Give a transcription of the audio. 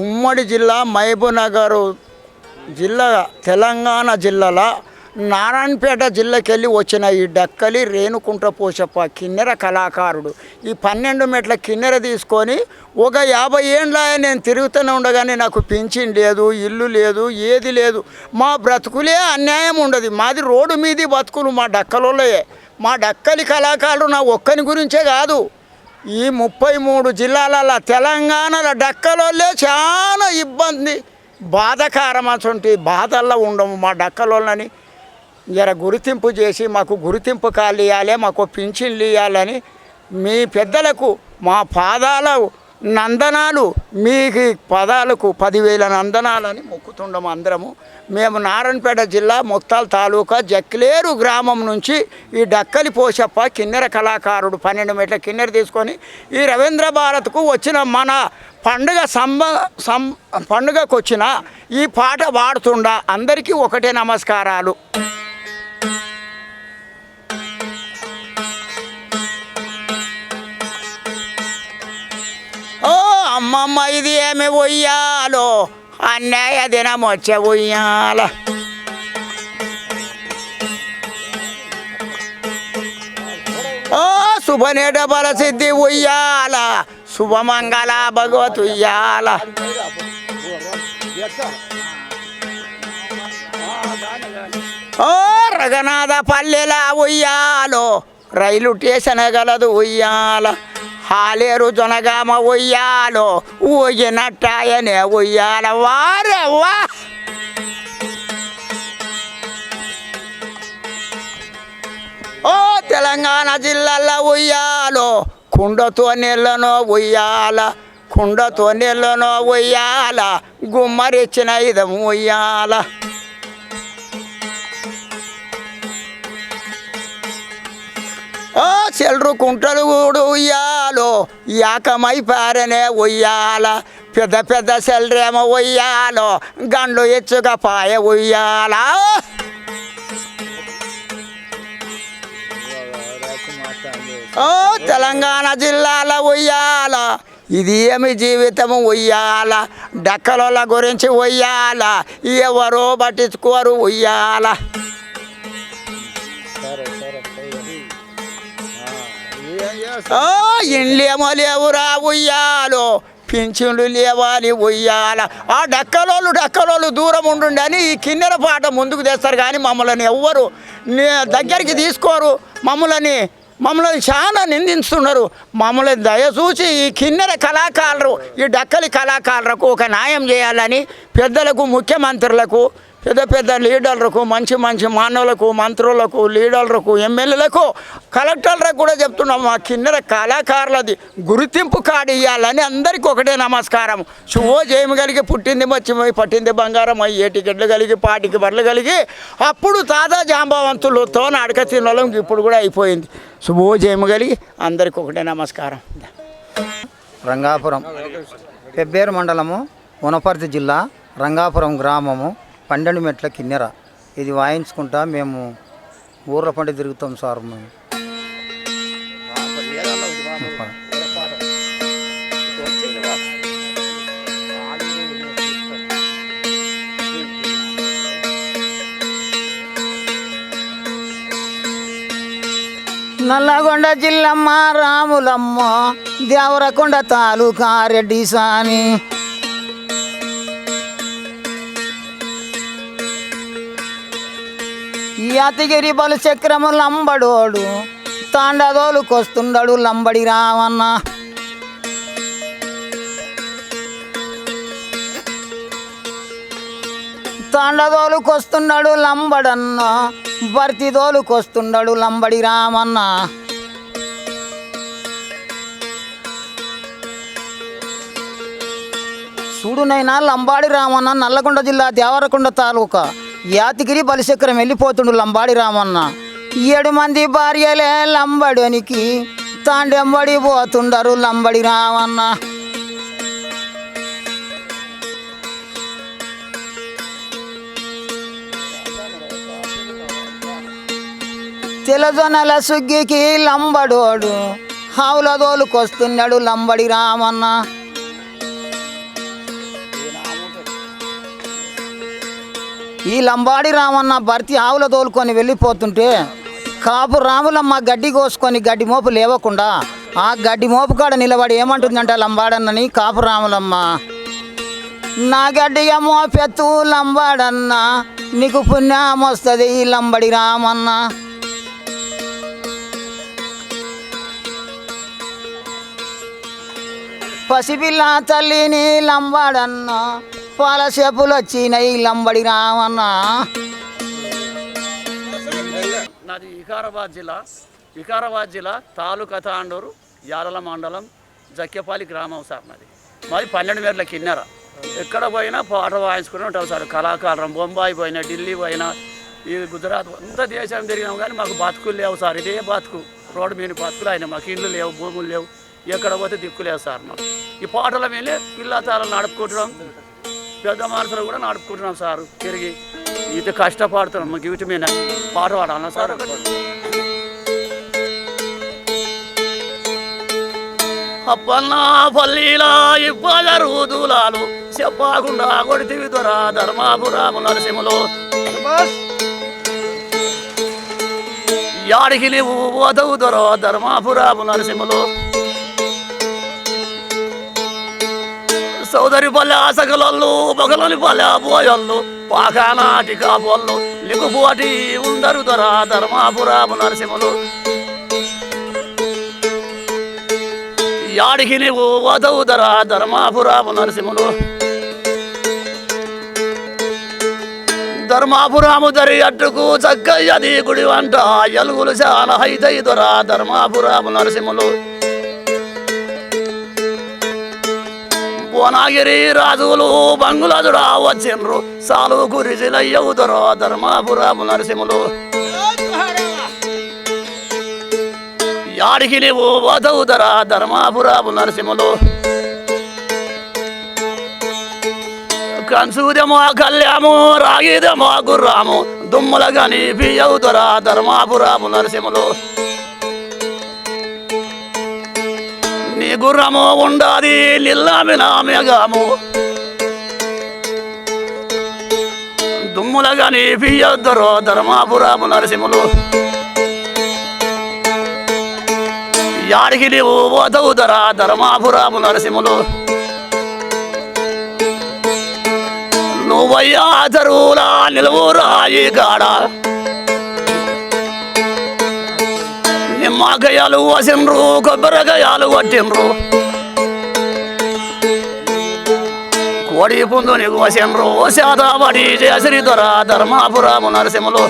ఉమ్మడి జిల్లా మహబూబ్నగర్ జిల్లా తెలంగాణ జిల్లాల నారాయణపేట జిల్లాకెళ్ళి వచ్చిన ఈ డక్కలి రేణుకుంట పోషప్ప కిన్నెర కళాకారుడు. ఈ పన్నెండు మెట్ల కిన్నెర తీసుకొని ఒక యాభై ఏండ్ల నేను తిరుగుతూనే ఉండగానే నాకు పింఛన్ లేదు ఇల్లు లేదు ఏది లేదు. మా బ్రతుకులే అన్యాయం ఉండదు. మాది రోడ్డు మీది బతుకులు మా డక్కలోలే మా డక్కలి కళాకారుడు నా ఒక్కని గురించే కాదు. ఈ ముప్పై మూడు జిల్లాలలో తెలంగాణలో డక్కలోళ్ళే చాలా ఇబ్బంది. బాధకారమటువంటి బాధల్లో ఉండము మా డక్కలోళ్ళని. జర గుర్తింపు చేసి మాకు గుర్తింపు కాళ్ళు ఇవ్వాలి మాకు పింఛన్లు ఇవ్వాలని మీ పెద్దలకు మా పాదాల నందనాలు. మీకు పదాలకు పదివేల నందనాలని మొక్కుతుండము అందరము. మేము నారాయణపేట జిల్లా ముక్తాల్ తాలూకా జక్లేరు గ్రామం నుంచి ఈ డక్కలి పోషప్ప కిన్నెర కళాకారుడు పన్నెండు మీటర్ల కిన్నెర తీసుకొని ఈ రవీంద్ర భారత్కు వచ్చిన మన పండుగ సంబ సం పండుగకు వచ్చిన ఈ పాట పాడుతుండా అందరికీ ఒకటే నమస్కారాలు. అమ్మమ్మ ఇది ఏమి ఉయ్యాలో? అన్నయ్య దినం వచ్చే ఉయ్యాల. ఓ శుభనేట బల సిద్ధి ఉయ్యాల. శుభమంగళ భగవత్ ఉయ్యాల. ఓ రఘనాథ పల్లెల ఉయ్యాలో రైలు స్టేషన్ గలదు ఉయ్యాల. హాలేరు జొనగామ ఉయ్యాలో ఊగినట్టాయనే ఉయ్యాల వారే ఓ తెలంగాణ జిల్లాలో ఉయ్యాలో కుండతో నీళ్ళనో ఉయ్యాల కుండతో నీళ్ళనో ఉయ్యాల గుమ్మరిచ్చిన ఇదం ఉయ్యాల ఓ కుంటలు కూడా ఉయ్యాలో యాకమై పారనే ఉయ్యాల పెద్ద పెద్ద సెల్రేమో ఉయ్యాలో గండ్లు ఎచ్చుక పాయ ఉయ్యాల. ఓ తెలంగాణ జిల్లాల ఉయ్యాల ఇది ఏమి జీవితము ఉయ్యాల డక్కల గురించి ఉయ్యాల ఎవరో పట్టించుకోరు ఉయ్యాల. ఇండ్లేమో లేవురా ఉయ్యాలో. పింఛన్లు లేవాలి ఉయ్యాల. ఆ డక్కలోళ్ళు డక్కలోళ్ళు దూరం ఉండుండి అని ఈ కిన్నెర పాట ముందుకు తెస్తారు కానీ మమ్మల్ని ఎవ్వరు నే- దగ్గరికి తీసుకోరు. మమ్మల్ని మమ్మల్ని చాలా నిందిస్తున్నారు. మమ్మల్ని దయచూసి ఈ కిన్నెర కళాకారులు ఈ డక్కలి కళాకారులకు ఒక న్యాయం చేయాలని పెద్దలకు ముఖ్యమంత్రులకు పెద్ద పెద్ద లీడర్లకు మంచి మంచి మానవులకు మంత్రులకు లీడర్లకు ఎమ్మెల్యేలకు కలెక్టర్లకు కూడా చెప్తున్నాం. మా కిన్నెర కళాకారులది గుర్తింపు కార్డు ఇవ్వాలని అందరికీ ఒకటే నమస్కారం. శుభో జయము కలిగి పుట్టింది మచ్చిమై పట్టింది బంగారం అయ్యి ఏ కలిగి పాటికి బర్లు కలిగి అప్పుడు తాతా జాంబావంతులతో అడక తినడం ఇప్పుడు కూడా అయిపోయింది. శుభో కలిగి అందరికి ఒకటే నమస్కారం. రంగాపురం. పెబ్బేరు మండలము వనపర్తి జిల్లా రంగాపురం గ్రామము పన్నెండు మెట్ల కిన్నెర. ఇది వాయించుకుంటా మేము ఊర్ల పంట తిరుగుతాం సార్ మేము. నల్లగొండ జిల్లమ్మ రాములమ్మ దేవరకొండ తాలూకా రెడ్డి సాని. అతిగిరి బలు చక్రము లంబడోడు తాండదోలుకొస్తుండడు లంబడి రావన్న. తాండదోలుకొస్తున్నాడు లంబడన్న భర్తిదోలుకొస్తున్నాడు లంబడి రామన్న. చూడునైనా లంబాడి రామన్న నల్లగొండ జిల్లా దేవరకొండ తాలూకా యాతిగిరి బలిశక్రం వెళ్ళిపోతుండు లంబాడి రామన్న. ఏడు మంది భార్యలే లంబడోనికి తాండెంబడి పోతుండరు లంబడి రామన్న. తెలదొనల సుగ్గికి లంబడోడు. హావుల దోలుకొస్తున్నాడు లంబడి రామన్న. ఈ లంబాడి రామన్న భర్తి ఆవుల తోలుకొని వెళ్ళిపోతుంటే కాపు రాములమ్మ గడ్డి కోసుకొని గడ్డి మోపు లేవకుండా ఆ గడ్డి మోపు కాడ నిలబడి ఏమంటుందంట లంబాడన్నని? కాపు రాములమ్మ. నా గడ్డిగా మోపెత్తు లంబాడన్న నీకు పుణ్యం వస్తుంది ఈ లంబడి రామన్న. పసిపిల్ల తల్లిని లంబడన్న పాల చెప్పులు వచ్చినాయి లంబడి రామన్న నాది వికారాబాద్ జిల్లా. వికారాబాద్ జిల్లా తాలూకా తాండూరు యాదల మండలం జక్కెపాలి గ్రామం సార్ నాది మాది పన్నెండు మేరల కిన్నెర. ఎక్కడ పోయినా పాట వాయించుకుని ఉంటాం సార్. కళాకారం బొంబాయి పోయినా ఢిల్లీ పోయినా ఈ గుజరాత్ అంత దేశం తిరిగినాం కానీ మాకు బతుకులు లేవు సార్. ఇదే బతుకు. రోడ్డు మీద బతుకులు అయినా మాకు ఇల్లు లేవు భూములు లేవు. ఎక్కడ పోతే దిక్కులేదు సార్ మాకు. ఈ పాటల మీద పిల్లతాలను నడుపుకుంటున్నాం. పెద్ద మనుషులు కూడా నడుపుకుంటున్నాం సార్ తిరిగి. ఇది కష్టపడుతున్నాం. మాకు ఇటు మీద పాట పాడాలన్నా సార్? అప్పన్నా పల్లీలా ఇవ్వగరు దూలాలు చెప్పకుండా కొడితివి దొరా ధర్మాపురాము నరసింహలో. యాడికి నీవు పోతవు దొర ధర్మాపురాము నరసింహలో. సోదరి పల్లె ఆసగలళ్ళు బొగలని పల్లె పోయళ్ళు పాకానాటి కాపోళ్ళు లిగుబోటి ఉందరు దొర ధర్మాపురాము నరసింహులు. యాడికి నీవు వదవు దొర ధర్మాపురాము నరసింహులు. ధర్మాపురాము దరి అట్టుకు చక్కయ్యది గుడి వంట ఎలుగులు చాలా హైదై దొర ధర్మాపురాము నరసింహులు. భువనగిరి రాజులు బంగులదుడా వచ్చిండ్రు. సాలు గురిజిలయ్యవు దొర ధర్మాపురాము నరసింహులు. యాడికి నీవు వదవుదర ధర్మాపురాపు నరసింహులు. కంసూదమో కళ్యాము రాగిదమో గుర్రాము దుమ్ముల నీ బియ్యవుదర ధర్మాపురాపు నరసింహులు. నీ గుర్రము ఉండాది నిల్లామిన మేఘము. దుమ్ముల గని బియ్యవుదరో ధర్మాపురాపు నరసింహులు. యాడికి నీవు పోతవుదర ధర్మాపురాము నరసింహులు. నువ్వయ్యా చెరువులా నిలువురా ఈ గాడా. నిమ్మకాయలు వసిండ్రు కొబ్బరికాయలు కొట్టిండ్రు కోడి పుందు నీకు వసిండ్రు శాతపడి చేసిరి ధర్మాపురాము నరసింహులు.